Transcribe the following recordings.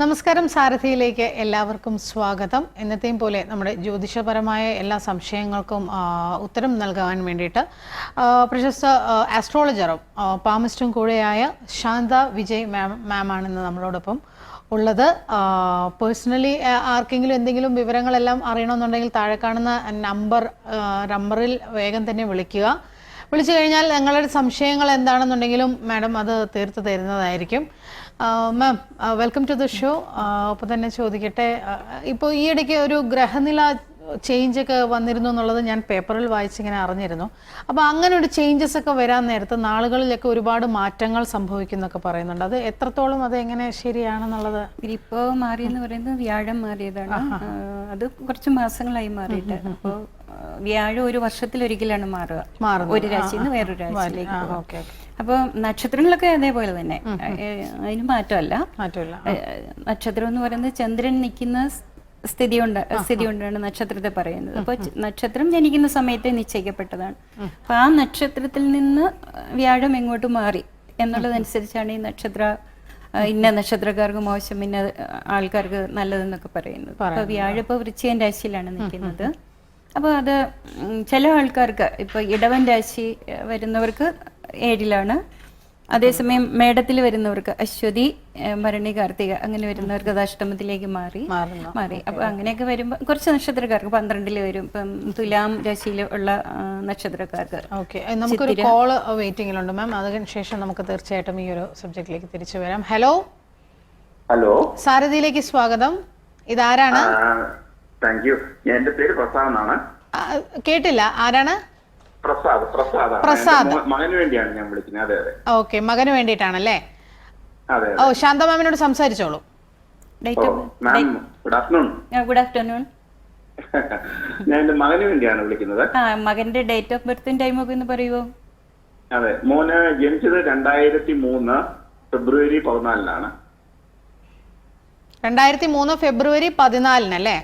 നമസ്കാരം സാരഥിയിലേക്ക് എല്ലാവർക്കും സ്വാഗതം. എന്നത്തെയും പോലെ നമ്മുടെ ജ്യോതിഷപരമായ എല്ലാ സംശയങ്ങൾക്കും ഉത്തരം നൽകാൻ വേണ്ടിയിട്ട് പ്രശസ്ത ആസ്ട്രോളജറും പാമിസ്റ്റും കൂടെയായ ശാന്ത വിജയ് മാം മാമാണ് ഇന്ന് നമ്മളോടൊപ്പം ഉള്ളത്. പേഴ്സണലി ആർക്കെങ്കിലും എന്തെങ്കിലും വിവരങ്ങളെല്ലാം അറിയണമെന്നുണ്ടെങ്കിൽ താഴെ കാണുന്ന നമ്പർ നമ്പറിൽ വേഗം തന്നെ വിളിക്കുക. വിളിച്ചു കഴിഞ്ഞാൽ ഞങ്ങളുടെ സംശയങ്ങൾ എന്താണെന്നുണ്ടെങ്കിലും മാഡം അത് തീർത്തു തരുന്നതായിരിക്കും. Ma'am welcome to the show അപ്പോൾ തന്നെ ചോദിക്കട്ടെ ഇപ്പോൾ ഈ ഇടയ്ക്ക് ഒരു ഗ്രഹനില ചേഞ്ച് ഒക്കെ വന്നിരുന്നു എന്നുള്ളത് ഞാൻ പേപ്പറിൽ വായിച്ചിങ്ങനെ അറിഞ്ഞിരുന്നു. അപ്പോൾ അങ്ങനെ ഒരു ചേഞ്ചസ് ഒക്കെ വരാൻ നേരത്ത് നാളുകളിലൊക്കെ ഒരുപാട് മാറ്റങ്ങൾ സംഭവിക്കുന്നൊക്കെ പറയുന്നുണ്ട്. അത് എത്രത്തോളം അത് എങ്ങനെ ശരിയാണെന്നുള്ളത്? ഇപ്പോ മാറിയെന്ന് പറയുന്നത് വ്യാഴം മാറിയതാണ്. അത് കുറച്ച് മാസങ്ങളായി മാറിയിട്ട്. അപ്പോൾ വ്യാഴം ഒരു വർഷത്തിലൊരിക്കലാണ് മാറുക. ഒരു രാശിയിൽ നിന്ന് വേറൊരു രാശിയിലേക്ക് ഓക്കെ ഓക്കെ. അപ്പൊ നക്ഷത്രങ്ങളൊക്കെ അതേപോലെ തന്നെ. അതിന് മാറ്റമല്ല. മാറ്റമില്ല. നക്ഷത്രം എന്ന് പറയുന്നത് ചന്ദ്രൻ നിൽക്കുന്ന സ്ഥിതി ഉണ്ട് സ്ഥിതി കൊണ്ടാണ് നക്ഷത്രത്തെ പറയുന്നത്. അപ്പൊ നക്ഷത്രം ജനിക്കുന്ന സമയത്തെ നിശ്ചയിക്കപ്പെട്ടതാണ്. അപ്പൊ ആ നക്ഷത്രത്തിൽ നിന്ന് വ്യാഴം എങ്ങോട്ട് മാറി എന്നുള്ളതനുസരിച്ചാണ് ഈ നക്ഷത്ര ഇന്ന നക്ഷത്രക്കാർക്ക് മോശം ഇന്ന ആൾക്കാർക്ക് നല്ലതെന്നൊക്കെ പറയുന്നത്. അപ്പൊ വ്യാഴം ഇപ്പൊ വൃശ്ചികൻ രാശിയിലാണ് നിൽക്കുന്നത്. അപ്പോൾ അത് ചില ആൾക്കാർക്ക് ഇപ്പൊ ഇടവൻ രാശി വരുന്നവർക്ക് ഏഴിലാണ്. അതേസമയം മേടത്തിൽ വരുന്നവർക്ക് അശ്വതി ഭരണി കാർത്തിക അങ്ങനെ വരുന്നവർക്ക് അത് അഷ്ടമത്തിലേക്ക് മാറി. മാറി അപ്പൊ അങ്ങനെയൊക്കെ വരുമ്പോൾ കുറച്ച് നക്ഷത്രക്കാർക്ക് പന്ത്രണ്ടിൽ വരും. ഇപ്പം തുലാം രാശിയിൽ ഉള്ള നക്ഷത്രക്കാർക്ക് ഓക്കെ. നമുക്കൊരു കോൾ വെയിറ്റിംഗിലുണ്ട് മാം അതിന് ശേഷം നമുക്ക് തീർച്ചയായിട്ടും ഈ ഒരു സബ്ജക്റ്റിലേക്ക് തിരിച്ചു വരാം. ഹലോ ഹലോ സാരഥിയിലേക്ക് സ്വാഗതം. ഇതാരാണ്? താങ്ക് യു എന്റെ പേര് പ്രസാദ് എന്നാണ്. കേട്ടില്ല. ആരാണ്? പ്രസാദ് പ്രസാദ്. പ്രസാദ്. മകന് വേണ്ടിയാണ് ഞാൻ വിളിക്കുന്നത്. അതെ അതെ. ഓക്കെ മകന് വേണ്ടിയിട്ടാണല്ലേ? അതെ ഓ ശാന്ത മാമിനോട് സംസാരിച്ചോളൂ. ഗുഡ് ആഫ്റ്റർനൂൺ ഗുഡ് ആഫ്റ്റർനൂൺ ഞാൻ എന്റെ മകന് വേണ്ടിയാണ് വിളിക്കുന്നത്. ആ മകന്റെ ഡേറ്റ് ഓഫ് ബർത്തും ടൈം ഒക്കെ ഒന്ന് പറയുമോ അതെ മോന് ജനിച്ചത് രണ്ടായിരത്തി മൂന്ന് ഫെബ്രുവരി പതിനാലിനാണ്. രണ്ടായിരത്തി മൂന്ന് ഫെബ്രുവരി പതിനാലിനല്ലേ?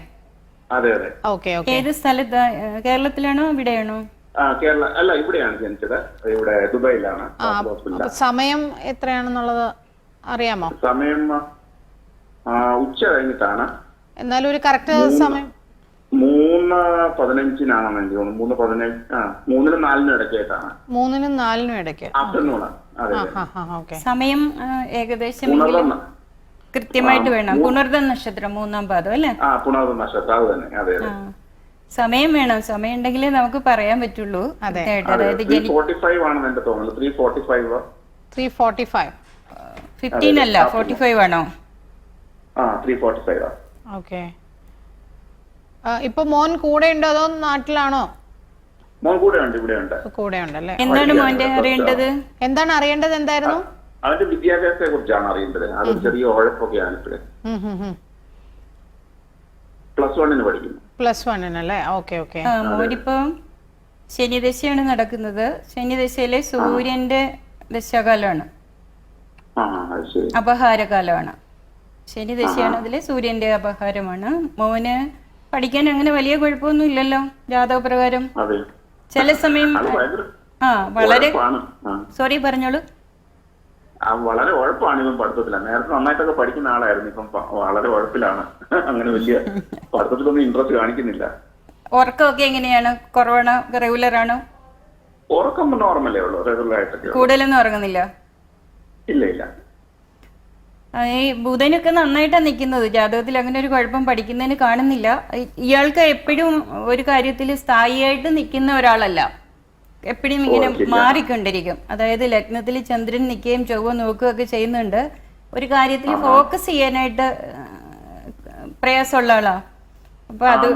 അതെ അതെ. Okay okay. ഏത് സ്ഥലത്ത് കേരളത്തിലാണോ ഇവിടെയാണോ കേരള അല്ല ഇവിടെയാണ് ജനിച്ചത്. ഇവിടെ ദുബായിലാണ്. സമയം എത്രയാണെന്നുള്ളത് അറിയാമോ? സമയം ഉച്ച കഴിഞ്ഞിട്ടാണ്. എന്നാലും ഒരു കറക്റ്റ് സമയം മൂന്ന് പതിനഞ്ചിനാണെന്ന് എനിക്ക് തോന്നുന്നു. മൂന്ന് പതിനഞ്ച് മൂന്നിനും നാലിനും ഇടയ്ക്കായിട്ടാണ്. മൂന്നിനും നാലിനും ഇടയ്ക്ക്. സമയം ഏകദേശം കൃത്യമായിട്ട് വേണം. പുണർദ നക്ഷത്രം മൂന്നാം പാദം അല്ലേ? ആ പുണർദ നക്ഷത്രം. അത് തന്നെ. അതെ അതെ. സമയം വേണം. സമയം ഉണ്ടെങ്കിലേ നമുക്ക് പറയാൻ പറ്റുള്ളൂ. അതായത് ത്രീ ഫോർട്ടി ഫൈവ് ഫിഫ്റ്റീൻ അല്ല ഫോർട്ടി ഫൈവ് ആണോ? ഓക്കെ. ഇപ്പൊ മോൻ കൂടെ ഉണ്ടോ അതോ നാട്ടിലാണോ? മോൻ കൂടെ ഉണ്ട് ഇവിടെ ഉണ്ട്. കൂടെ ഉണ്ടല്ലേ? എന്താണ് മോന്റെ അറിയേണ്ടത്? എന്താണ് അറിയേണ്ടത് എന്തായിരുന്നു? അവന്റെ വിദ്യാഭ്യാസത്തെ കുറിച്ചാണ് അറിയേണ്ടത്. അത് ചെറിയ ഉഴപ്പൊക്കെയാണ് ഇപ്പോഴേ. പ്ലസ് വണ്ണിന് പഠിക്കുന്നു. പ്ലസ് വണ്ണിനല്ലേ ഓക്കെ ഓക്കെ മോരിപ്പം മോനിപ്പോ ശനിദശയാണ് നടക്കുന്നത്. ശനിദശയിലെ സൂര്യന്റെ ദശകാലമാണ്. ആ ശരി. അപഹാരകാലമാണ്. ശനിദശയാണ് അതിലെ സൂര്യന്റെ അപഹാരമാണ്. മോന് പഠിക്കാൻ അങ്ങനെ വലിയ കുഴപ്പമൊന്നും ഇല്ലല്ലോ ജാതകപ്രകാരം. പ്രകാരം ചില സമയം ആ വളരെ സോറി പറഞ്ഞോളൂ. വളരെ ഉഴപ്പാണ് ഇപ്പം പഠിത്തത്തില. നേരത്തെ നന്നായിട്ടൊക്കെ പഠിക്കുന്ന ആളായിരുന്നു. ഇപ്പം വളരെ ഉഴപ്പിലാണ്. അങ്ങനെ വലിയ പഠിത്തത്തിലൊന്നും ഇൻട്രസ്റ്റ് കാണിക്കുന്നില്ല. ഉറക്കമൊക്കെ എങ്ങനെയാണ്? കുറവാണ്? റെഗുലർ ആണോ? ഉറക്കം നോർമലേ ഉള്ളൂ. റെഗുലർ ആയിട്ടൊക്കെ കൂടുതലൊന്നും ഉറങ്ങുന്നില്ല? ഇല്ല ഇല്ല. ഈ ബുധനൊക്കെ നന്നായിട്ടാണ് നിൽക്കുന്നത് ജാതകത്തിൽ അങ്ങനെ ഒരു കുഴപ്പം പഠിക്കുന്നതിന് കാണുന്നില്ല. ഇയാൾക്ക് എപ്പോഴും ഒരു കാര്യത്തിൽ സ്ഥായിയായിട്ട് നിൽക്കുന്ന ഒരാളല്ല. എപ്പോഴും ഇങ്ങനെ മാറിക്കൊണ്ടിരിക്കും. അതായത് ലഗ്നത്തിൽ ചന്ദ്രൻ നിൽക്കുകയും ചൊവ്വ നോക്കുകയൊക്കെ ചെയ്യുന്നുണ്ട്. ഒരു കാര്യത്തിൽ ഫോക്കസ് ചെയ്യാനായിട്ട് പ്രയാസമുള്ള ആളാ. അപ്പൊ അത്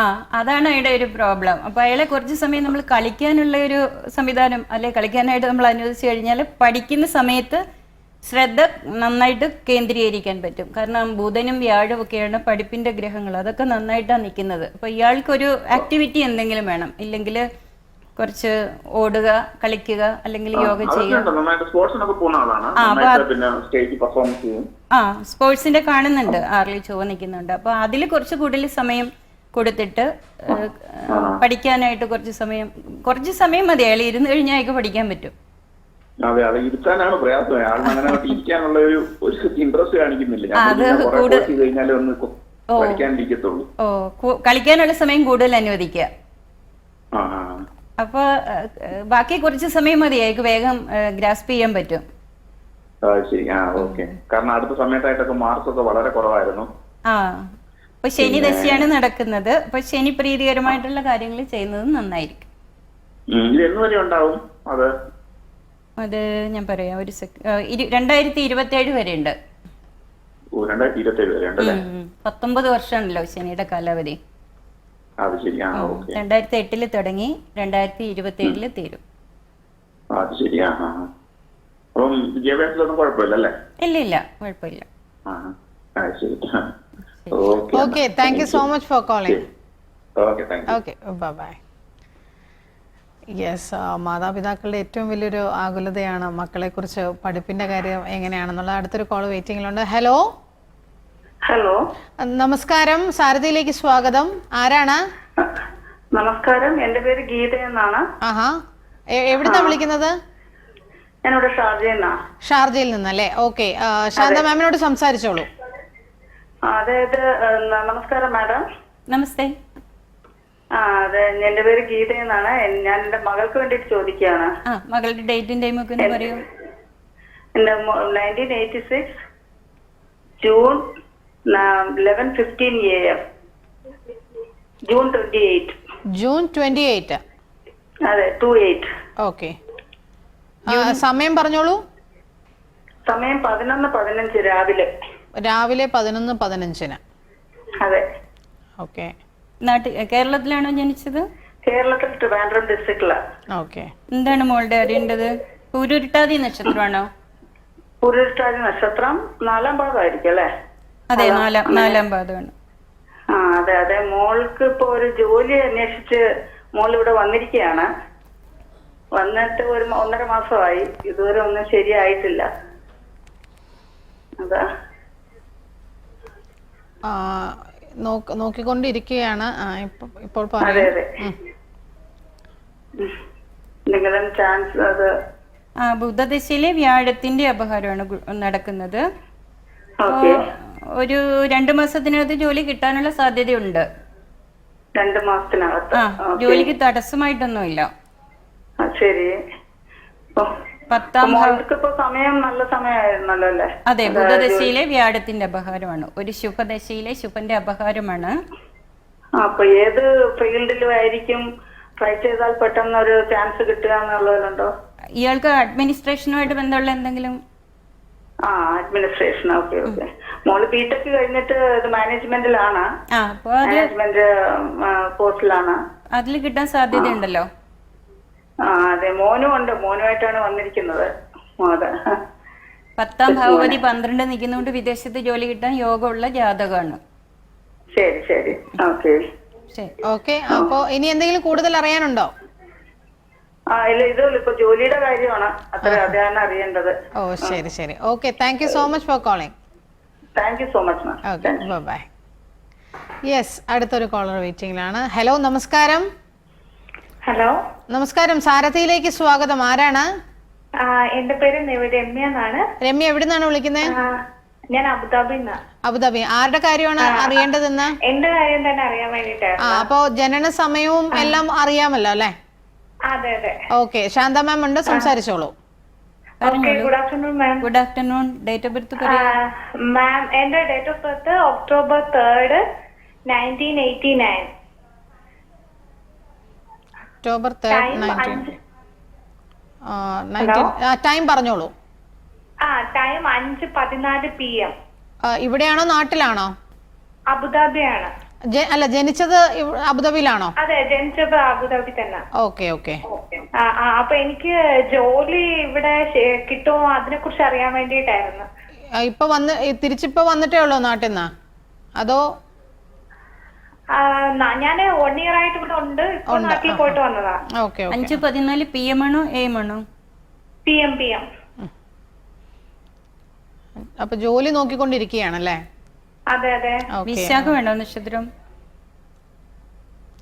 ആ അതാണ് അയാളുടെ ഒരു പ്രോബ്ലം. അപ്പൊ അയാളെ കുറച്ച് സമയം നമ്മൾ കളിക്കാനുള്ള ഒരു സംവിധാനം അല്ലെ കളിക്കാനായിട്ട് നമ്മൾ അനുവദിച്ചു കഴിഞ്ഞാൽ പഠിക്കുന്ന സമയത്ത് ശ്രദ്ധ നന്നായിട്ട് കേന്ദ്രീകരിക്കാൻ പറ്റും. കാരണം ബുധനും വ്യാഴവും ഒക്കെയാണ് പഠിപ്പിന്റെ ഗ്രഹങ്ങൾ. അതൊക്കെ നന്നായിട്ടാണ് നിൽക്കുന്നത് അപ്പൊ ഇയാൾക്കൊരു ആക്ടിവിറ്റി എന്തെങ്കിലും വേണം. ഇല്ലെങ്കിൽ കുറച്ച് ഓടുക കളിക്കുക അല്ലെങ്കിൽ യോഗ ചെയ്യുക. ആ സ്പോർട്സിന്റെ കാണുന്നുണ്ട്. ആർലി ചുവ നിൽക്കുന്നുണ്ട്. അപ്പൊ അതിൽ കുറച്ച് കൂടുതൽ സമയം കൊടുത്തിട്ട് പഠിക്കാനായിട്ട് കുറച്ച് സമയം കുറച്ച് സമയം മതി. അയാൾ ഇരുന്ന് കഴിഞ്ഞാൽ അയാൾക്ക് പഠിക്കാൻ പറ്റും. അതെ അത്. ഇരുത്താനാണ് പ്രയാസം. ആളിന് അങ്ങനെ ഇരിക്കാനുള്ള ഒരു ഇൻട്രസ്റ്റ് കാണിക്കുന്നില്ല. ഒന്ന് പഠിക്കാണ്ടിരിക്കത്തുള്ളൂ കളിക്കാനുള്ള സമയം കൂടുതൽ അനുവദിക്കുക. ആ ബാക്കി കുറച്ച് സമയം മതി അയാൾക്ക് വേഗം ഗ്രാസ്പ് ചെയ്യാൻ പറ്റും. ശരി. ആ ഓക്കെ. കാരണം അടുത്ത സമയത്തായിട്ടൊക്കെ മാർക്സ് ഒക്കെ വളരെ കുറവായിരുന്നു. ആ. അപ്പൊ ശനി ദശയാണ് നടക്കുന്നത്. അപ്പൊ ശനി പ്രീതികരമായിട്ടുള്ള കാര്യങ്ങൾ ചെയ്യുന്നത് നന്നായിരിക്കും. ഉണ്ടാവും അത്? അത് ഞാൻ പറയാം. ഒരു രണ്ടായിരത്തി ഇരുപത്തി ഏഴ് വരെ ഉണ്ട് പത്തൊമ്പത് വർഷമാണല്ലോ ശനിയുടെ കാലാവധി. അത് ശരി ആ ഓക്കെ. രണ്ടായിരത്തി എട്ടിൽ തുടങ്ങി രണ്ടായിരത്തി ഇരുപത്തി ഏഴിൽ തീരും അത് ശരി ആ ആ. അപ്പം വിദ്യാഭ്യാസത്തിലൊന്നും കുഴപ്പമില്ല അല്ലേ? ഇല്ല ഇല്ല കുഴപ്പമില്ല. ആ ആ ശരി. Okay okay thank you so much for calling okay thank you okay bye bye yes മാതാപിതാക്കളുടെ ഏറ്റവും വലിയൊരു ആകുലതയാണ് മക്കളെക്കുറിച്ച് പഠിപ്പിന്റെ കാര്യം എങ്ങനെയാണെന്നുള്ള. അടുത്തൊരു കോൾ വെയിറ്റിംഗിലുണ്ട് ഹലോ ഹലോ. നമസ്കാരം. സാരഥിയിലേക്ക് സ്വാഗതം. ആരാണ്? നമസ്കാരം. എന്റെ പേര് ഗീത എന്നാണ്. ആഹാ. എവിടെ എവിടുന്നാ വിളിക്കുന്നത്? ഞാനിവിടെ ഷാർജയെന്നാ ഷാർജയിൽ നിന്നല്ലേ? ഓക്കെ. ശാന്ത മാമിനോട് സംസാരിച്ചോളൂ. അതായത് നമസ്കാരം മാഡം. നമസ്തേ. ആ അതെ. എന്റെ പേര് ഗീത എന്നാണ്. ഞാൻ എന്റെ മകൾക്ക് വേണ്ടിട്ട് ചോദിക്കുകയാണ്. ആ മകളുടെ ഡേറ്റും ടൈമും ഒക്കെ ഒന്ന് പറയൂ. എന്റെ nineteen eighty six June eleven fifteen A M June twenty eight June twenty eight അതെ ടു എയ്റ്റ് ഓക്കെ സമയം പറഞ്ഞോളൂ. സമയം പതിനൊന്ന് പതിനഞ്ച് രാവിലെ. രാവിലെ പതിനൊന്ന് പതിനഞ്ചിന്. അതെ. ഓക്കെ നാട്ടിൽ കേരളത്തിലാണോ ജനിച്ചത്? കേരളത്തിൽ ട്രിവാൻഡ്രം ഡിസ്ട്രിക്റ്റിലാണ് ഓക്കെ എന്താണ് മോളുടെ അറിയേണ്ടത്? പൂരുരുട്ടാതി നക്ഷത്രമാണോ? പുരുഷാജ നക്ഷത്രം നാലാം ഭാഗമായിരിക്കും അല്ലേ? അതെ നാലാം നാലാം പാദമാണ് ആ അതെ അതെ. മോൾക്ക് ഇപ്പൊ ഒരു ജോലി അന്വേഷിച്ച് മോൾ ഇവിടെ വന്നിരിക്കുകയാണ് വന്നിട്ട് ഒരു ഒന്നര മാസമായി. ഇതുവരെ ഒന്നും ശരിയായിട്ടില്ല. അതാ. നോക്കിക്കൊണ്ടിരിക്കുകയാണ്. ഇപ്പോൾ അതെ അതെ. എന്തെങ്കിലും ചാൻസ് അത് ആ ബുധദശയിലെ വ്യാഴത്തിന്റെ അപഹാരമാണ് നടക്കുന്നത്. ഓക്കെ. ഒരു രണ്ടു മാസത്തിനകത്ത് ജോലി കിട്ടാനുള്ള സാധ്യതയുണ്ട്. രണ്ട് മാസത്തിനകത്ത്? ആ ജോലിക്ക് തടസ്സമായിട്ടൊന്നുമില്ല. ശരി. പത്താം ഭാവ സമയം നല്ല സമയമായിരുന്നല്ലോ അല്ലേ? അതെ ബുധദശയിലെ വ്യാഴത്തിന്റെ അപഹാരമാണ്. ഒരു ശുഭദശയിലെ ശുഭന്റെ അപഹാരമാണ്. അപ്പൊ ഏത് ഫീൽഡിലും ആയിരിക്കും ട്രൈ ചെയ്താൽ പെട്ടെന്ന് ഒരു ചാൻസ് കിട്ടുക എന്നുള്ളതിലുണ്ടോ? ഇയാൾക്ക് അഡ്മിനിസ്ട്രേഷനുമായിട്ട് ബന്ധമുള്ള എന്തെങ്കിലും ആ അഡ്മിനിസ്ട്രേഷൻ ഓക്കെ ഓക്കെ മോൾ ബിടെക് കഴിഞ്ഞിട്ട് ഇത് മാനേജ്മെന്റിലാണ് ആ അപ്പൊ അത് മാനേജ്മെന്റ് കോഴ്സിലാണ് അതിൽ കിട്ടാൻ സാധ്യതയുണ്ടല്ലോ? ആ അതെ. മോനും ഉണ്ട്. മോനുമായിട്ടാണ് വന്നിരിക്കുന്നത്. അതെ പത്താം ഭാഗവതി പന്ത്രണ്ട് നിൽക്കുന്നതുകൊണ്ട് വിദേശത്ത് ജോലി കിട്ടാൻ യോഗമുള്ള ജാതകമാണ്. ശരി ശരി. ഓക്കെ ശരി. ഓക്കെ അപ്പോ ഇനി എന്തെങ്കിലും കൂടുതൽ അറിയാനുണ്ടോ ആ ഇല്ല ഇത് ഇപ്പൊ ജോലിയുടെ കാര്യമാണ്. അത്ര അതാണ് അറിയേണ്ടത്. ഓ ശരി ശരി. Okay thank you so much for calling thank you so much okay bye yes അടുത്തൊരു കോളർ വെയിറ്റിംഗിലാണ് ഹലോ നമസ്കാരം. ഹലോ നമസ്കാരം സാരഥിയിലേക്ക് സ്വാഗതം. ആരാണ്? എന്റെ പേര് രമ്യ എന്നാണ് രമ്യ എവിടെ നിന്നാണ് വിളിക്കുന്നത് ഞാൻ അബുദാബി അബുദാബി. ആരുടെ കാര്യമാണ് അറിയേണ്ടതെന്ന്? എന്റെ കാര്യം തന്നെ അറിയാൻ വേണ്ടിട്ടായിരുന്നു ആ അപ്പോ ജനന സമയവും എല്ലാം അറിയാമല്ലോ അല്ലേ? ഓക്കെ ശാന്ത മാം ഉണ്ട് സംസാരിച്ചോളൂ. Okay good afternoon ma'am good afternoon date of birth ma'am എന്റെ date of birth October third nineteen eighty nine October third time പറഞ്ഞോളൂ. ആ ടൈം അഞ്ച് പതിനാല് പി എം ഇവിടെയാണോ നാട്ടിലാണോ? അബുദാബിയാണ്. അല്ല ജനിച്ചത് അബുദാബിയിലാണോ? അതെ ജനിച്ചത് അബുദാബി തന്നെ. Okay okay. അപ്പൊ എനിക്ക് ജോലി ഇവിടെ കിട്ടുമോ അതിനെ കുറിച്ച് അറിയാൻ വേണ്ടിയിട്ടായിരുന്നു. ഇപ്പൊ വന്ന് തിരിച്ചിപ്പോ വന്നിട്ടേ ഉള്ളൂ നാട്ടിൽ നിന്ന് അതോ ഞാൻ വൺ ഇയർ ആയിട്ട് ഇവിടെ ഉണ്ട്. ഇപ്പൊ നാട്ടിൽ പോയിട്ട് വന്നതാ. ഓക്കെ അഞ്ച് പതിനാല് പി എം ആണോ എം ആണോ? P M P M. അപ്പൊ ജോലി നോക്കിക്കൊണ്ടിരിക്കുകയാണല്ലേ? അതെ അതെ. വിശാഖം നക്ഷത്രം?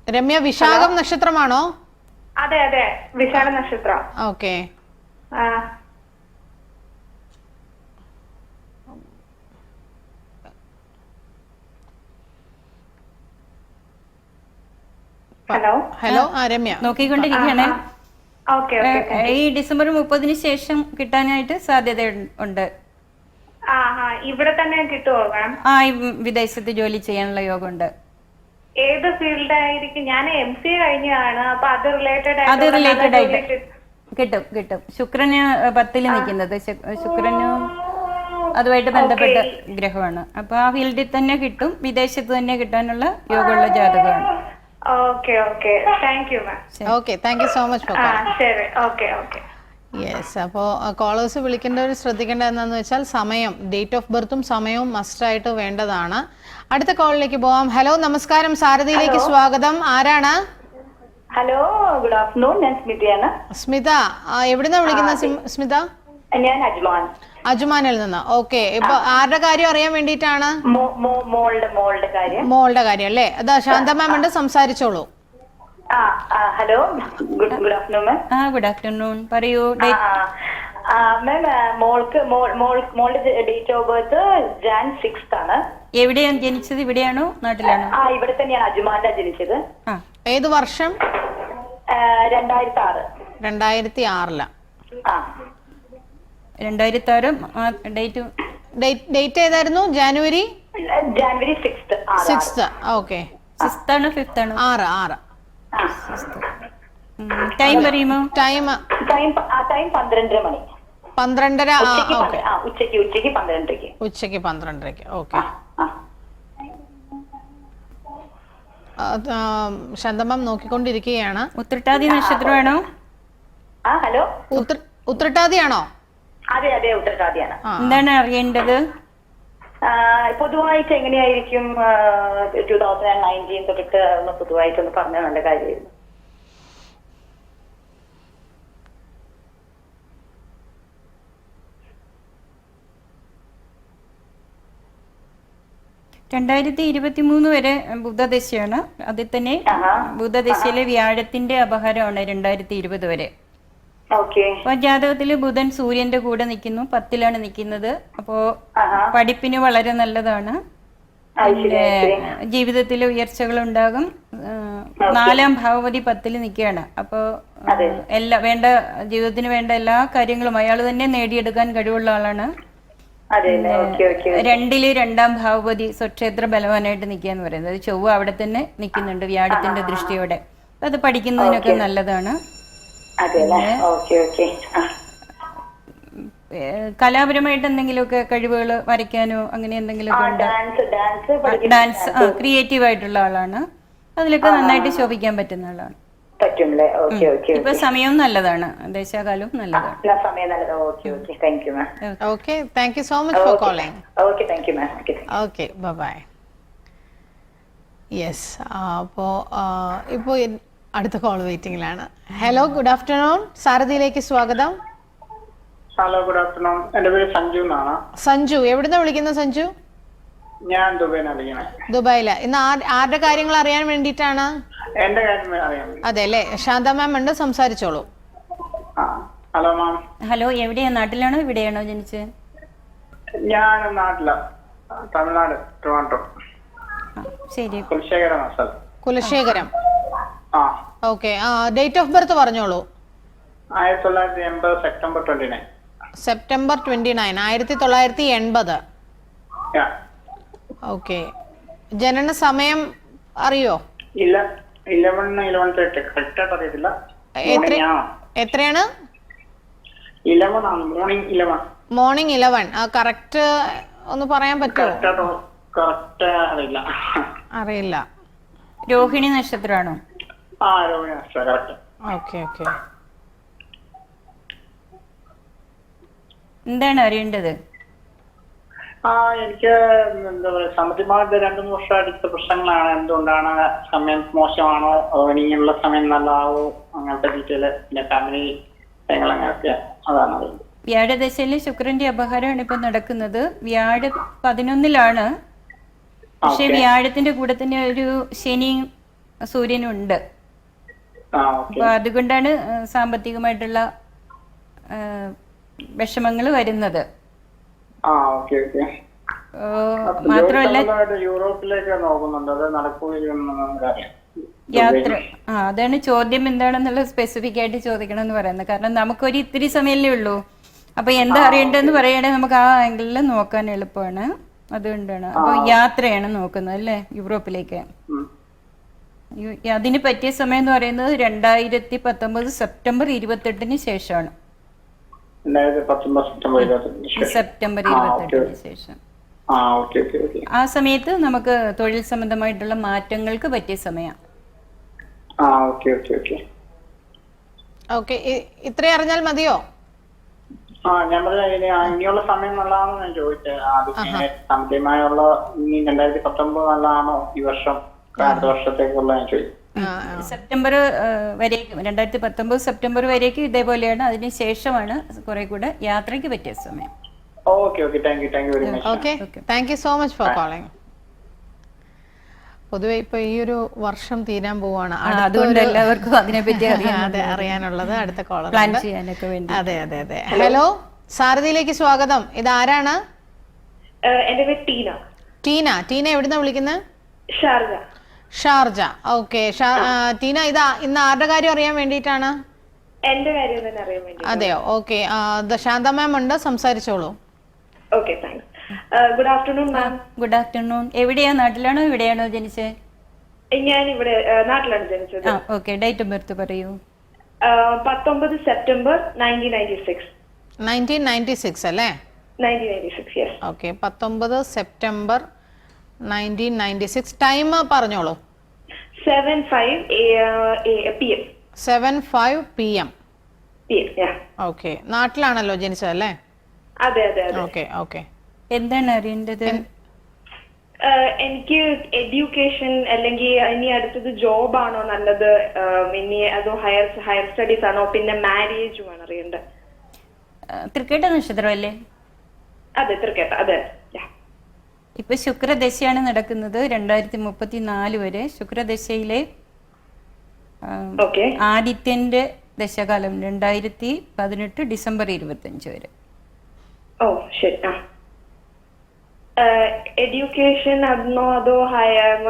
രമ്യ വിശാഖം നക്ഷത്രമാണോ? അതെ അതെ. വിശാഖ നക്ഷത്രം. ഓക്കെ. ഹലോ? ഹലോ? ആ രമ്യ. നോക്കിക്കൊണ്ടിരിക്കുകയാണ്. ഈ ഡിസംബർ മുപ്പതിന് ശേഷം കിട്ടാനായിട്ട് സാധ്യത ഉണ്ട്. ഇവിടെ തന്നെ കിട്ടുമോ മാം ആ ഈ വിദേശത്ത് ജോലി ചെയ്യാനുള്ള യോഗമുണ്ട്. ഏത് ഫീൽഡ് ആയിരിക്കും? ഞാൻ എം സി എ കഴിഞ്ഞതാണ് അപ്പൊ അത് റിലേറ്റഡ് അത് റിലേറ്റഡ് ആയിട്ട്. കിട്ടും കിട്ടും. ശുക്രന് പത്തിൽ നിൽക്കുന്നത്. ശുക്രനു അതുമായിട്ട് ബന്ധപ്പെട്ട ഗ്രഹമാണ്. അപ്പൊ ആ ഫീൽഡിൽ തന്നെ കിട്ടും വിദേശത്ത് തന്നെ കിട്ടാനുള്ള യോഗമുള്ള ജാതകമാണ്. Okay okay thank you ma'am okay thank you so much for ആ ശരി. ഓക്കെ ഓക്കെ യെസ് അപ്പോൾ കോളേഴ്സ് ഒരു ശ്രദ്ധിക്കേണ്ട എന്താണെന്ന് വെച്ചാൽ സമയം ഡേറ്റ് ഓഫ് ബർത്തും സമയവും മസ്റ്റായിട്ട് വേണ്ടതാണ്. അടുത്ത കോളിലേക്ക് പോവാം. ഹലോ നമസ്കാരം. സാരഥിയിലേക്ക് സ്വാഗതം. ആരാണ്? ഹലോ ഗുഡ് ആഫ്റ്റർനൂൺ ഞാൻ സ്മിതയാണ്. സ്മിത എവിടുന്നാ വിളിക്കുന്ന സ്മിത? ഞാൻ അജ്മാൻ. അജ്മാനിൽ നിന്ന്. ഓക്കെ ഇപ്പൊ ആരുടെ കാര്യം അറിയാൻ വേണ്ടിയിട്ടാണ്? മോളുടെ കാര്യം. മോളുടെ കാര്യം അല്ലേ? അതാ ശാന്ത മാം ഉണ്ട് സംസാരിച്ചോളൂ. Hello. Good good afternoon ma'am. ആ ഗുഡ് ആഫ്റ്റർനൂൺ. പറയൂ മാം മോൾക്ക് മോൾ മോൾ- മോളുടെ date of birth Jan six ആണ്. എവിടെയാണ് ജനിച്ചത്? ഇവിടെയാണോ? നാട്ടിലാണോ? ആ ഇവിടെ തന്നെയാണ് അജ്മാനിലാണ് ജനിച്ചത്. ആ. ഏത് വർഷം? രണ്ടായിരത്തി ആറ് രണ്ടായിരത്തി ആറില ആ. രണ്ടായിരത്തി ആറ് ഡേറ്റ്. ഡേറ്റ് ഏതായിരുന്നു? January? January six six okay six ആണോ ഫിഫ്ത് ആണോ ആറ് ആറ്. ടൈം പറയുമോ ടൈം ടൈം ആ ടൈം പന്ത്രണ്ടര മണി. പന്ത്രണ്ടര ഉച്ചയ്ക്ക് ഉച്ചയ്ക്ക് പന്ത്രണ്ടരയ്ക്ക്. ഉച്ചയ്ക്ക് പന്ത്രണ്ടരയ്ക്ക് ഓക്കെ. ആ ശാന്തമാം നോക്കിക്കൊണ്ടിരിക്കുകയാണ്. ഉത്രട്ടാതി നക്ഷത്രമാണോ ആ ഹലോ? ഉത്ര ഉത്രട്ടാതിയാണോ? അതെ അതെ ഉത്രട്ടാതിയാണ്. എന്താണ് അറിയേണ്ടത്? പൊതുവായിട്ട് എങ്ങനെയായിരിക്കും ടൂ തൗസൻഡ് നയന്റീൻ തൊട്ടിട്ട് ഒന്ന് പൊതുവായിട്ടൊന്ന് പറഞ്ഞാൽ നല്ല കാര്യമായിരുന്നു. രണ്ടായിരത്തി ഇരുപത്തി മൂന്ന് വരെ ബുധദശയാണ് അതിൽ തന്നെ ബുദ്ധദശയിലെ ബുധദശയിലെ വ്യാഴത്തിന്റെ അപഹാരമാണ് രണ്ടായിരത്തി ഇരുപത് വരെ. അപ്പൊ ജാതകത്തിൽ ബുധൻ സൂര്യന്റെ കൂടെ നിൽക്കുന്നു പത്തിലാണ് നിൽക്കുന്നത്. അപ്പോ പഠിപ്പിന് വളരെ നല്ലതാണ്. ജീവിതത്തിൽ ഉയർച്ചകൾ ഉണ്ടാകും നാലാം ഭാവവതി പത്തിൽ നിൽക്കുകയാണ്. അപ്പോൾ എല്ലാ വേണ്ട ജീവിതത്തിന് വേണ്ട എല്ലാ കാര്യങ്ങളും അയാൾ തന്നെ നേടിയെടുക്കാൻ കഴിവുള്ള ആളാണ്. രണ്ടിൽ രണ്ടാം ഭാവപതി സ്വക്ഷേത്ര ബലവാനായിട്ട് നിൽക്കുക എന്ന് പറയുന്നത്. ചൊവ്വ അവിടെ തന്നെ നിൽക്കുന്നുണ്ട് വ്യാഴത്തിന്റെ ദൃഷ്ടിയോടെ. അത് പഠിക്കുന്നതിനൊക്കെ നല്ലതാണ്. കലാപരമായിട്ട് എന്തെങ്കിലുമൊക്കെ കഴിവുകൾ വരയ്ക്കാനോ അങ്ങനെ എന്തെങ്കിലും ഉണ്ട്? ഡാൻസ് ആ ക്രിയേറ്റീവ് ആയിട്ടുള്ള ആളാണ്. അതിലൊക്കെ നന്നായിട്ട് ശോഭിക്കാൻ പറ്റുന്ന ആളാണ്. ഇപ്പൊ സമയവും നല്ലതാണ്. ദേശാകാലവും നല്ലതാണ്. Okay okay. Thank you so much for calling okay bye yes അപ്പോൾ ഇപ്പോൾ അടുത്ത കോൾ വെയിറ്റിംഗിലാണ് ഹലോ ഗുഡ് ആഫ്റ്റർനൂൺ സാരഥിയിലേക്ക് സ്വാഗതം. ഹലോ ഗുഡ് ആഫ്റ്റർനൂൺ എന്റെ പേര് സഞ്ജു എന്നാണ്. സഞ്ജു എവിടുന്ന വിളിക്കുന്നത് സഞ്ജു? ഞാൻ ദുബായില. ഇന്ന് ആരുടെ കാര്യങ്ങൾ അറിയാൻ വേണ്ടിട്ടാണ് എന്റെ കാര്യം അറിയാൻ അതെ അല്ലേ? ശാന്ത മാം ഉണ്ട് സംസാരിച്ചോളൂ. ഹലോ മാം ഹലോ എവിടെയാ? നാട്ടിലാണോ? ഇവിടെയാണോ ജനിച്ച് ഞാൻ നാട്ടില. തമിഴ്നാട് ട്രിവാൻഡ്രം. ശരി. Kulasekharam Kulasekharam. Okay. Date of birth പറഞ്ഞോളൂ. ആയിരത്തി തൊള്ളായിരത്തി എൺപത് September twenty nine September twenty nine ആയിരത്തി തൊള്ളായിരത്തി എൺപത് ഓക്കെ. ജനന സമയം അറിയോ? ഇല്ല. ഇലവൻ ഇലവൻ തേർട്ടി കറക്റ്റ് ആയിട്ട് അറിയത്തില്ല. എത്ര എത്രയാണ്? ഇലവൻ ആണ്. Morning eleven morning eleven correct ഒന്ന് പറയാൻ പറ്റുമോ? അറിയില്ല. രോഹിണി നക്ഷത്രമാണോ? ആ രോഹിണി കറക്റ്റ് ഓക്കെ ഓക്കെ എന്താണ് അറിയേണ്ടത്? ആ എനിക്ക് എന്താ പറയാ സാമ്പത്തികമായിട്ട് രണ്ടു മൂന്ന് വർഷം അടുത്ത പ്രശ്നങ്ങളാണ്. എന്തുകൊണ്ടാണ് സമയം മോശമാണോ? അതോ ഇനിയുള്ള സമയം നല്ലതാവോ? അങ്ങനത്തെ ഡീറ്റെയിൽ പിന്നെ ഫാമിലി കാര്യങ്ങൾ അങ്ങനെയൊക്കെ അതാണ് അറിയുന്നത് വ്യാഴദശയിലെ ശുക്രന്റെ അപഹാരമാണ് ഇപ്പൊ നടക്കുന്നത്. വ്യാഴ പതിനൊന്നിലാണ്. പക്ഷെ വ്യാഴത്തിന്റെ കൂടെ തന്നെ ഒരു ശനിയും സൂര്യനും ഉണ്ട്. ആ ഓക്കെ അപ്പൊ അതുകൊണ്ടാണ് സാമ്പത്തികമായിട്ടുള്ള വിഷമങ്ങൾ വരുന്നത്. മാത്രമല്ല യൂറോപ്പിലേക്ക് നോക്കുന്നുണ്ട്. അത് നടക്കുകയും യാത്ര ആ അതാണ് ചോദ്യം എന്താണെന്നുള്ള സ്പെസിഫിക് ആയിട്ട് ചോദിക്കണം എന്ന് പറയുന്നത്. കാരണം നമുക്കൊരു ഇത്തിരി സമയമല്ലേ ഉള്ളൂ. അപ്പൊ എന്താ അറിയേണ്ടതെന്ന് പറയണേ നമുക്ക് ആ ആംഗിളിൽ നോക്കാൻ എളുപ്പമാണ്. അതുകൊണ്ടാണ്. അപ്പൊ യാത്രയാണ് നോക്കുന്നത് അല്ലേ? യൂറോപ്പിലേക്ക്. അതിന് പറ്റിയ സമയം എന്ന് പറയുന്നത് രണ്ടായിരത്തി പത്തൊമ്പത് സെപ്റ്റംബർ ഇരുപത്തെട്ടിന് ശേഷമാണ്. സെപ്റ്റംബർ ഇരുപത്തെട്ടിന് ശേഷം. സെപ്റ്റംബർ ആ, ഇരുപത്തെട്ടിന് ശേഷം. ആ ഓക്കെ ഓക്കെ ഓക്കെ. ആ സമയത്ത് നമുക്ക് തൊഴിൽ സംബന്ധമായിട്ടുള്ള മാറ്റങ്ങൾക്ക് പറ്റിയ സമയം. ആ ഓക്കെ ഓക്കെ ഓക്കെ. ഓക്കെ ഇത്രയും അറിഞ്ഞാൽ മതിയോ? ആ ഞാൻ പറഞ്ഞ ഇനി ഇനിയുള്ള സമയം നല്ലതാണോ ഞാൻ ചോദിച്ചത് ആദ്യം സാമ്പത്തികമായുള്ള ഇനി രണ്ടായിരത്തി പത്തൊമ്പത് നല്ലതാണോ ഈ വർഷം? വർഷത്തേക്കുള്ള. സെപ്റ്റംബർ വരേക്കും രണ്ടായിരത്തി പത്തൊമ്പത് സെപ്റ്റംബർ വരേക്കും ഇതേപോലെയാണ്. അതിന് ശേഷമാണ് കുറെ കൂടെ യാത്രയ്ക്ക് പറ്റിയ സമയം. Okay okay. Thank you so much for calling പൊതുവെ ഇപ്പൊ ഈ ഒരു വർഷം തീരാൻ പോവാണ്. അതുകൊണ്ട് എല്ലാവർക്കും അതിനെപ്പറ്റി അതെ അറിയാനുള്ളത് അടുത്ത കോളർ പ്ലാൻ ചെയ്യാനൊക്കെ വേണ്ടി. അതെ അതെ അതെ. ഹലോ സാരഥിയിലേക്ക് സ്വാഗതം. ഇത് ആരാണ് എന്റെ പേര് ടീന. ടീന. ടീന എവിടുന്ന വിളിക്കുന്നത് ഷാർജ. ഷാർജ. ഓക്കെ. ടീന ഇതാ ഇന്ന് ആരുടെ കാര്യം അറിയാൻ വേണ്ടിയിട്ടാണ്? എന്റെ കാര്യം തന്നെ അറിയാൻ വേണ്ടി അതെയോ? ഓക്കെ. ശാന്ത മാം ഉണ്ട് സംസാരിച്ചോളൂ. Okay thanks. Good afternoon ma'am. Good afternoon. എവിടെയാ? നാട്ടിലാണോ ഇവിടെയാണോ ജനിച്ചത് ഞാൻ ഇവിടെ നാട്ടിലാണ് ജനിച്ചത്. ഓക്കെ. ഡേറ്റ് ഓഫ് ബർത്ത് പറയൂ. പത്തൊമ്പത് September nineteen ninety six. Nineteen ninety six അല്ലേ? Nineteen ninety six yes. Okay. പത്തൊമ്പത് September nineteen ninety six time പറഞ്ഞോളൂ. Seven five P M seven five P M okay നാട്ടിലാണല്ലോ ജനിച്ചത് അല്ലേ? അതെ അതെ അതെ. ഓക്കെ ഓക്കെ എന്താണ് അറിയേണ്ടത്? എനിക്ക് എഡ്യൂക്കേഷൻ അല്ലെങ്കിൽ ഇനി അടുത്തത് ജോബ് ആണോ നല്ലത്? ഇനി അതോ ഹയർ ഹയർ സ്റ്റഡീസ് ആണോ? പിന്നെ മാരേജും ആണ് അറിയേണ്ടത്. തൃക്കേട്ട നക്ഷത്രം അല്ലേ? അതെ തൃക്കേട്ട അതെ. ഇപ്പൊ ശുക്രദശയാണ് നടക്കുന്നത് രണ്ടായിരത്തി മുപ്പത്തി നാല് വരെ ശുക്രദശയിലെ ആദിത്യന്റെ ദശകാലം രണ്ടായിരത്തി പതിനെട്ട് ഡിസംബർ ഇരുപത്തഞ്ച് വരെ. ഓ ശരി. ആ. എഡ്യൂക്കേഷൻ ആണോ അതോ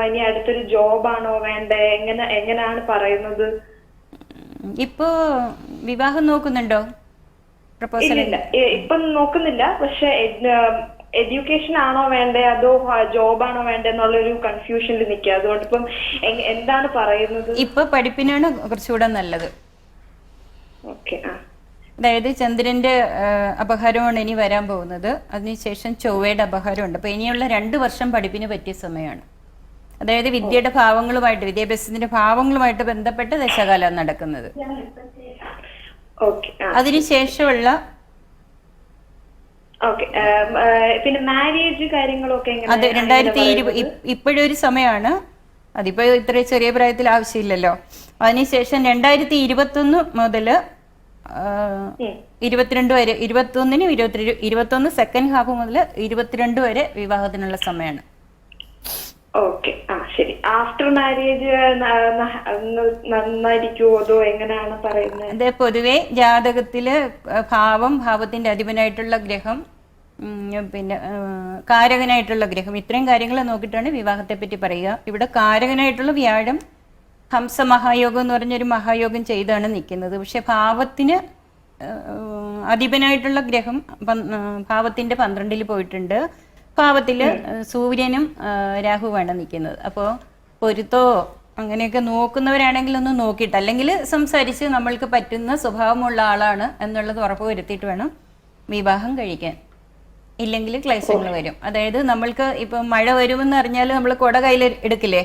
ഇനി അടുത്തൊരു ജോബ് ആണോ വേണ്ടേ? എങ്ങനെ എങ്ങനെയാണ് പറയുന്നത്? ഇപ്പോ വിവാഹം നോക്കുന്നുണ്ടോ? പ്രപ്പോസൽ ഇല്ല ഇപ്പം നോക്കുന്നില്ല. പക്ഷെ എഡ്യൂക്കേഷൻ ആണോ വേണ്ടേ? അതോ ജോബ് ആണോ വേണ്ടേ എന്നുള്ളൊരു കൺഫ്യൂഷനിൽ നിൽക്കുക അതുകൊണ്ട് ഇപ്പം എന്താണ് പറയുന്നത്? ഇപ്പൊ പഠിപ്പിനാണ് കുറച്ചുകൂടെ നല്ലത്. ഓക്കെ ആ. അതായത് ചന്ദ്രന്റെ അപഹാരമാണ് ഇനി വരാൻ പോകുന്നത്. അതിനുശേഷം ചൊവ്വയുടെ അപഹാരമുണ്ട്. അപ്പൊ ഇനിയുള്ള രണ്ട് വർഷം പഠിപ്പിന് പറ്റിയ സമയമാണ്. അതായത് വിദ്യയുടെ ഭാവങ്ങളുമായിട്ട് വിദ്യാഭ്യാസത്തിന്റെ ഭാവങ്ങളുമായിട്ട് ബന്ധപ്പെട്ട് ദശകാലം നടക്കുന്നത്. അതിനുശേഷമുള്ള പിന്നെ മാരേജ് കാര്യങ്ങളൊക്കെ അത് രണ്ടായിരത്തി ഇരുപത് ഇപ്പോഴൊരു സമയമാണ് അതിപ്പോ ഇത്ര ചെറിയ പ്രായത്തിൽ ആവശ്യമില്ലല്ലോ. അതിനുശേഷം രണ്ടായിരത്തി ഇരുപത്തൊന്ന് മുതൽ ആ, ഇരുപത്തിരണ്ട് വരെ ഇരുപത്തൊന്നിനും ഇരുപത്തി ഇരുപത്തൊന്ന് സെക്കൻഡ് ഹാഫ് മുതൽ ഇരുപത്തിരണ്ട് വരെ വിവാഹത്തിനുള്ള സമയമാണ് ആഫ്റ്റർ മാരേജ് നന്നായിരിക്കുമോ അതോ എങ്ങനെയാണ് പറയുന്നത്? അതെ പൊതുവെ ജാതകത്തിൽ ഭാവം ഭാവത്തിന്റെ അധിപനായിട്ടുള്ള ഗ്രഹം പിന്നെ കാരകനായിട്ടുള്ള ഗ്രഹം. ഇത്രയും കാര്യങ്ങൾ നോക്കിയിട്ടാണ് വിവാഹത്തെ പറ്റി പറയുക. ഇവിടെ കാരകനായിട്ടുള്ള വ്യാഴം ഹംസ മഹായോഗം എന്ന് പറഞ്ഞൊരു മഹായോഗം ചെയ്താണ് നിൽക്കുന്നത്. പക്ഷെ ഭാവത്തിന് അധിപനായിട്ടുള്ള ഗ്രഹം ഭാവത്തിന്റെ പന്ത്രണ്ടിൽ പോയിട്ടുണ്ട്. ഭാവത്തിൽ സൂര്യനും രാഹുവാണ് നിൽക്കുന്നത്. അപ്പോൾ പൊരുത്തോ അങ്ങനെയൊക്കെ നോക്കുന്നവരാണെങ്കിൽ ഒന്ന് നോക്കിയിട്ട് അല്ലെങ്കിൽ സംസാരിച്ച് നമ്മൾക്ക് പറ്റുന്ന സ്വഭാവമുള്ള ആളാണ് എന്നുള്ളത് ഉറപ്പ് വരുത്തിയിട്ട് വേണം വിവാഹം കഴിക്കാൻ. ഇല്ലെങ്കിൽ ക്ലേശങ്ങൾ വരും. അതായത് നമ്മൾക്ക് ഇപ്പം മഴ വരുമെന്ന് അറിഞ്ഞാൽ നമ്മൾ കുട കയ്യിൽ എടുക്കില്ലേ?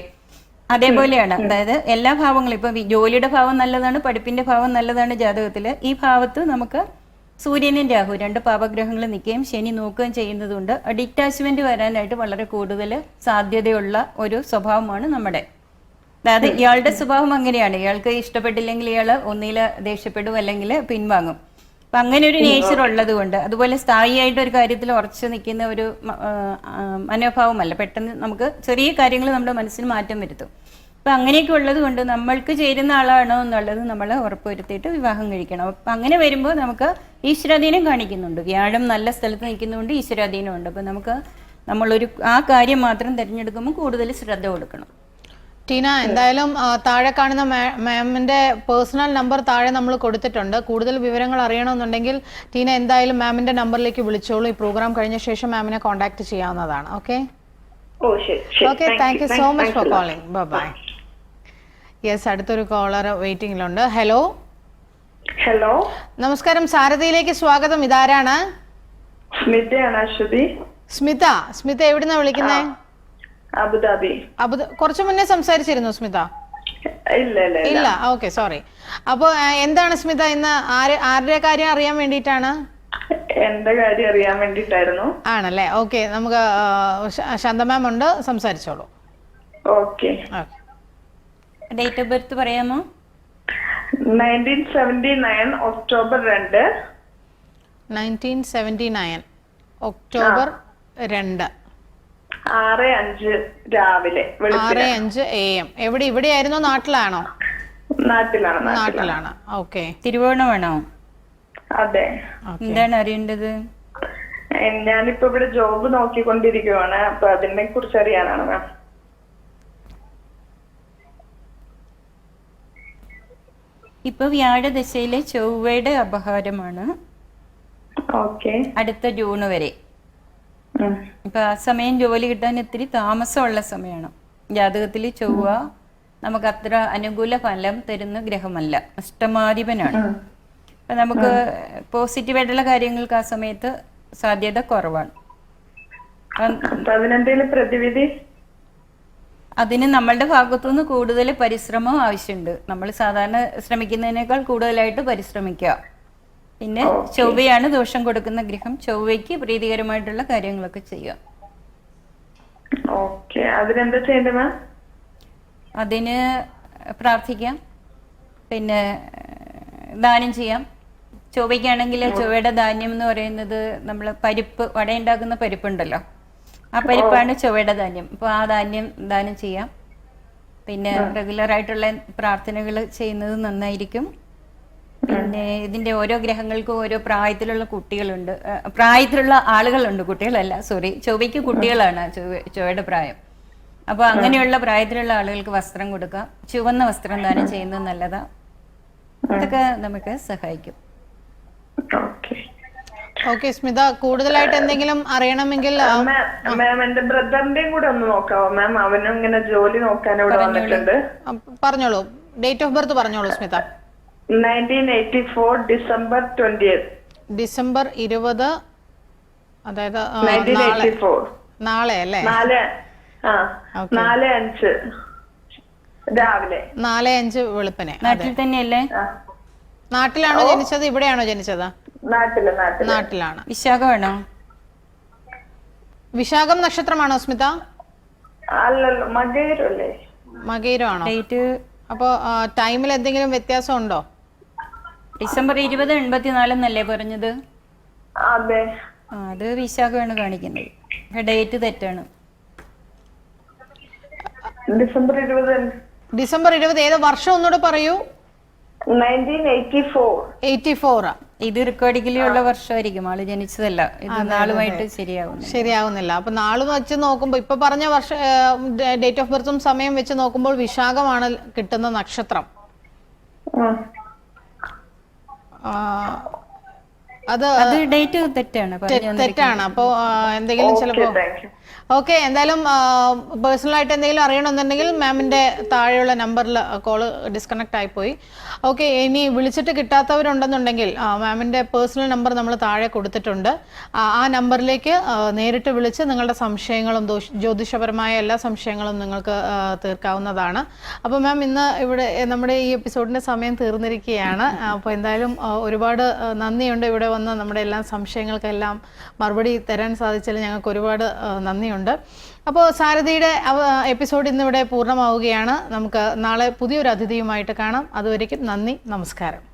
അതേപോലെയാണ്. അതായത് എല്ലാ ഭാവങ്ങളും ഇപ്പൊ ജോലിയുടെ ഭാവം നല്ലതാണ് പഠിപ്പിന്റെ ഭാവം നല്ലതാണ് ജാതകത്തിൽ. ഈ ഭാവത്ത് നമുക്ക് സൂര്യനും രാഹു രണ്ട് പാപഗ്രഹങ്ങൾ നിൽക്കുകയും ശനി നോക്കുകയും ചെയ്യുന്നതുകൊണ്ട് ഡിറ്റാച്ച്മെന്റ് വരാനായിട്ട് വളരെ കൂടുതൽ സാധ്യതയുള്ള ഒരു സ്വഭാവമാണ് നമ്മുടെ. അതായത് ഇയാളുടെ സ്വഭാവം അങ്ങനെയാണ്. ഇയാൾക്ക് ഇഷ്ടപ്പെട്ടില്ലെങ്കിൽ ഇയാൾ ഒന്നിൽ ദേഷ്യപ്പെടും അല്ലെങ്കിൽ പിൻവാങ്ങും. അപ്പൊ അങ്ങനെ ഒരു നേച്ചർ ഉള്ളത് കൊണ്ട് അതുപോലെ സ്ഥായിയായിട്ട് ഒരു കാര്യത്തിൽ ഉറച്ചു നിൽക്കുന്ന ഒരു മനോഭാവമല്ല. പെട്ടെന്ന് നമുക്ക് ചെറിയ കാര്യങ്ങൾ നമ്മുടെ മനസ്സിന് മാറ്റം വരുത്തും. അപ്പൊ അങ്ങനെയൊക്കെ ഉള്ളത് കൊണ്ട് നമ്മൾക്ക് ചേരുന്ന ആളാണോ എന്നുള്ളത് നമ്മൾ ഉറപ്പുവരുത്തിയിട്ട് വിവാഹം കഴിക്കണം. അപ്പം അങ്ങനെ വരുമ്പോൾ നമുക്ക് ഈശ്വരാധീനം കാണിക്കുന്നുണ്ട്. വ്യാഴം നല്ല സ്ഥലത്ത് നിൽക്കുന്നതുകൊണ്ട് ഈശ്വരാധീനമുണ്ട്. അപ്പം നമുക്ക് നമ്മളൊരു ആ കാര്യം മാത്രം തിരഞ്ഞെടുക്കുമ്പോൾ കൂടുതൽ ശ്രദ്ധ കൊടുക്കണം. ടീന എന്തായാലും താഴെ കാണുന്ന മാ- മാമിന്റെ പേഴ്സണൽ നമ്പർ താഴെ നമ്മൾ കൊടുത്തിട്ടുണ്ട്. കൂടുതൽ വിവരങ്ങൾ അറിയണമെന്നുണ്ടെങ്കിൽ ടീന എന്തായാലും മാമിന്റെ നമ്പറിലേക്ക് വിളിച്ചോളൂ. ഈ പ്രോഗ്രാം കഴിഞ്ഞ ശേഷം മാമിനെ കോൺടാക്ട് ചെയ്യാവുന്നതാണ്. Okay? Okay thank you so much for calling bye calling bye yes അടുത്തൊരു കോളർ വെയിറ്റിംഗിലുണ്ട് ഹലോ ഹലോ നമസ്കാരം സാരഥിയിലേക്ക് സ്വാഗതം. ഇതാരാണ്? സ്മിതയാണ് അശ്വതി. സ്മിത. സ്മിത എവിടുന്നാ വിളിക്കുന്നേ? അബുദാബി. അബു കുറച്ചു മുന്നേ സംസാരിച്ചിരുന്നു സ്മിത. ഇല്ല ഇല്ല ഓക്കെ സോറി അപ്പൊ എന്താണ് സ്മിത ഇന്ന്? ആര് ആരുടെ കാര്യം അറിയാൻ വേണ്ടിയിട്ടാണ്? എന്റെ കാര്യം അറിയാൻ വേണ്ടിട്ടായിരുന്നു ആണല്ലേ? ഓക്കെ നമുക്ക് ശാന്ത മാം ഉണ്ട് സംസാരിച്ചോളൂ. Okay okay date of birth പറയാമോ? നയന്റീൻ സെവന്റി നയൻ ഒക്ടോബർ രണ്ട്. നയന്റീൻ സെവന്റി നയൻ ഒക്ടോബർ രണ്ട്. ആറ് അഞ്ച് രാവിലെ ആറ് അഞ്ച് എ എം എവിടെ ഇവിടെ ആയിരുന്നു നാട്ടിലാണോ നാട്ടിലാണ്. നാട്ടിലാണ്. ഓക്കെ. തിരുവോണമാണോ? അതെ. എന്താണ് അറിയേണ്ടത്? ഞാനിപ്പോ ഇവിടെ ജോബ് നോക്കിക്കൊണ്ടിരിക്കുവാണ്. അപ്പൊ അതിനെ കുറിച്ച് അറിയാനാണ് മാം. ഇപ്പൊ വ്യാഴദശയിലെ ചൊവ്വയുടെ അപഹാരമാണ്. അടുത്ത ജൂൺ വരെ. ഇപ്പൊ ആ സമയം ജോലി കിട്ടാൻ ഇത്തിരി താമസമുള്ള സമയമാണ്. ജാതകത്തിൽ ചൊവ്വ നമുക്ക് അത്ര അനുകൂല ഫലം തരുന്ന ഗ്രഹമല്ല. അഷ്ടമാധിപനാണ്. അപ്പൊ നമുക്ക് പോസിറ്റീവായിട്ടുള്ള കാര്യങ്ങൾക്ക് ആ സമയത്ത് സാധ്യത കുറവാണ്. പ്രതിവിധി അതിന് നമ്മളുടെ ഭാഗത്തുനിന്ന് കൂടുതൽ പരിശ്രമം ആവശ്യമുണ്ട്. നമ്മൾ സാധാരണ ശ്രമിക്കുന്നതിനേക്കാൾ കൂടുതലായിട്ട് പരിശ്രമിക്കുക. പിന്നെ ചൊവ്വയാണ് ദോഷം കൊടുക്കുന്ന ഗ്രഹം. ചൊവ്വയ്ക്ക് പ്രീതികരമായിട്ടുള്ള കാര്യങ്ങളൊക്കെ ചെയ്യുക. അതിനെന്താ ചെയ്യേണ്ടത് മാം? അതിന് പ്രാർത്ഥിക്കാം. പിന്നെ ദാനം ചെയ്യാം. ചൊവ്വയ്ക്കാണെങ്കിൽ ചൊവ്വയുടെ ധാന്യം എന്ന് പറയുന്നത് നമ്മൾ പരിപ്പ് വടയുണ്ടാക്കുന്ന പരിപ്പുണ്ടല്ലോ. ആ പരിപ്പാണ് ചൊവ്വയുടെ ധാന്യം. അപ്പോൾ ആ ധാന്യം ദാനം ചെയ്യാം. പിന്നെ റെഗുലർ ആയിട്ടുള്ള പ്രാർത്ഥനകൾ ചെയ്യുന്നത് നന്നായിരിക്കും. പിന്നെ ഇതിന്റെ ഓരോ ഗ്രഹങ്ങൾക്കും ഓരോ പ്രായത്തിലുള്ള കുട്ടികളുണ്ട്. പ്രായത്തിലുള്ള ആളുകളുണ്ട് കുട്ടികളല്ല സോറി ചൊവ്വയ്ക്ക് കുട്ടികളാണ് ചൊവ്വ ചൊവ്വയുടെ പ്രായം. അപ്പോൾ അങ്ങനെയുള്ള പ്രായത്തിലുള്ള ആളുകൾക്ക് വസ്ത്രം കൊടുക്കാം ചുവന്ന വസ്ത്രം ദാനം ചെയ്യുന്നത് നല്ലതാ. ഇതൊക്കെ നമുക്ക് സഹായിക്കും. ഓക്കെ. ഓക്കെ സ്മിത കൂടുതലായിട്ട് എന്തെങ്കിലും അറിയണമെങ്കിൽ മാം എന്റെ ബ്രദറിന്റെയും കൂടെ ഒന്ന് നോക്കാവോ മാം അവനും ഇങ്ങനെ ജോലി നോക്കാൻ ഇവിടെ വന്നിട്ടുണ്ട്. പറഞ്ഞോളൂ. ഡേറ്റ് ഓഫ് ബർത്ത് പറഞ്ഞോളൂ Smitha. Nineteen eighty four December twenty December ഇരുപത് അതായത് നാളെ. അല്ലേ? നാല് അഞ്ച്. രാവിലെ. നാല് അഞ്ച് വെളുപ്പിനെ. നാട്ടിൽ തന്നെയല്ലേ? നാട്ടിലാണോ ജനിച്ചത്? ഇവിടെയാണോ ജനിച്ചത്? നാട്ടിലാണ്. വിശാഖമാണോ വിശാഖം നക്ഷത്രമാണോ സ്മിത? ആണോ ഡേറ്റ്? അപ്പോൾ ടൈമിൽ എന്തെങ്കിലും വ്യത്യാസം ഉണ്ടോ ഡിസംബർ ഇരുപത് എൺപത്തിനാല് എന്നല്ലേ പറഞ്ഞത്? അതെ. അത് വിശാഖമാണ് കാണിക്കുന്നത്. ഡേറ്റ് തെറ്റാണ്. ഡിസംബർ ഇരുപത്. ഡിസംബർ ഇരുപത് ഏത് വർഷം ഒന്നുകൂടെ പറയൂ? Nineteen eighty four. Eighty four ഇത് റെക്കോർഡിങ്ങിലുള്ള ഉള്ള വർഷമായിരിക്കും. ആൾ ജനിച്ചതല്ല. ഇത് നാളുമായിട്ട് ശരിയാവുന്നില്ല. ശരിയാവുന്നില്ല. അപ്പൊ നാൾ വെച്ച് നോക്കുമ്പോൾ ഇപ്പൊ പറഞ്ഞ വർഷ ഡേറ്റ് ഓഫ് ബർത്തും സമയം വെച്ച് നോക്കുമ്പോൾ വിശാഖമാണ് കിട്ടുന്ന നക്ഷത്രം. ആ, അത് അത് ഡേറ്റ് തെറ്റാണ് തെറ്റാണ്. അപ്പോൾ എന്തെങ്കിലും ചിലപ്പോ ഓക്കെ എന്തായാലും പേഴ്സണൽ ആയിട്ട് എന്തെങ്കിലും അറിയണമെന്നുണ്ടെങ്കിൽ മാമിന്റെ താഴെയുള്ള നമ്പറിൽ കോൾ ഡിസ്കണക്ട് ആയിപ്പോയി. ഓക്കെ ഇനി വിളിച്ചിട്ട് കിട്ടാത്തവരുണ്ടെന്നുണ്ടെങ്കിൽ മാമിന്റെ പേഴ്സണൽ നമ്പർ നമ്മൾ താഴെ കൊടുത്തിട്ടുണ്ട്. ആ, ആ നമ്പറിലേക്ക് നേരിട്ട് വിളിച്ച് നിങ്ങളുടെ സംശയങ്ങളും ജ്യോതിഷപരമായ എല്ലാ സംശയങ്ങളും നിങ്ങൾക്ക് തീർക്കാവുന്നതാണ്. അപ്പോൾ മാം ഇന്ന് ഇവിടെ നമ്മുടെ ഈ എപ്പിസോഡിന്റെ സമയം തീർന്നിരിക്കുകയാണ്. അപ്പോൾ എന്തായാലും ഒരുപാട് നന്ദിയുണ്ട് ഇവിടെ വന്ന് നമ്മുടെ എല്ലാ സംശയങ്ങൾക്കെല്ലാം മറുപടി തരാൻ സാധിച്ചതിൽ ഞങ്ങൾക്ക് ഒരുപാട് നന്ദിയുണ്ട്. അപ്പോൾ സാരഥിയുടെ എപ്പിസോഡ് ഇന്നിവിടെ പൂർണമാവുകയാണ്. നമുക്ക് നാളെ പുതിയൊരു അതിഥിയുമായിട്ട് കാണാം. അതുവരേക്കും നന്ദി നമസ്കാരം.